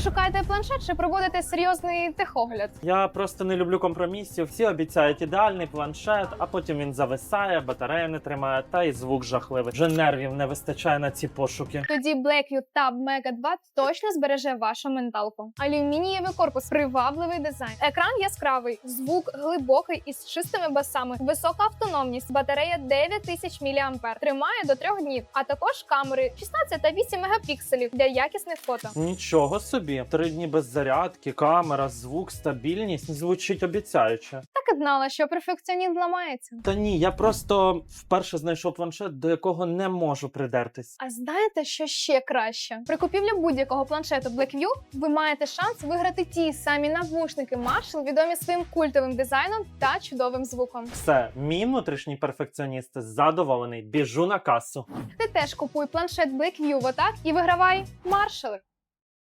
шукаєте планшет чи проводите серйозний техогляд? Я просто не люблю компромісів. Всі обіцяють ідеальний планшет, а потім він зависає, батарея не тримає, та й звук жахливий. Вже нервів не вистачає на ці пошуки. Тоді Blackview Tab Mega 2 точно збереже вашу менталку. Алюмінієвий корпус, привабливий дизайн, екран яскравий, звук глибокий із чистими басами, висока автономність, батарея 9000 мАh, тримає до 3 днів, а також камери 16 та 8 мегапікселів для якісних фото. Нічого собі, три дні без зарядки, камера, звук, стабільність звучить обіцяюче. Так і знала, що перфекціонізм ламається. Та ні, я просто вперше знайшов планшет, до якого не можу придертись. А знаєте, що ще краще? При купівлі будь-якого планшету Blackview ви маєте шанс виграти ті самі навушники Marshall, відомі своїм культовим дизайном та чудовим звуком. Все, мій внутрішній перфекціоніст задоволений. Біжу на касу. Ти теж купуй планшет Blackview в отак і вигравай маршали.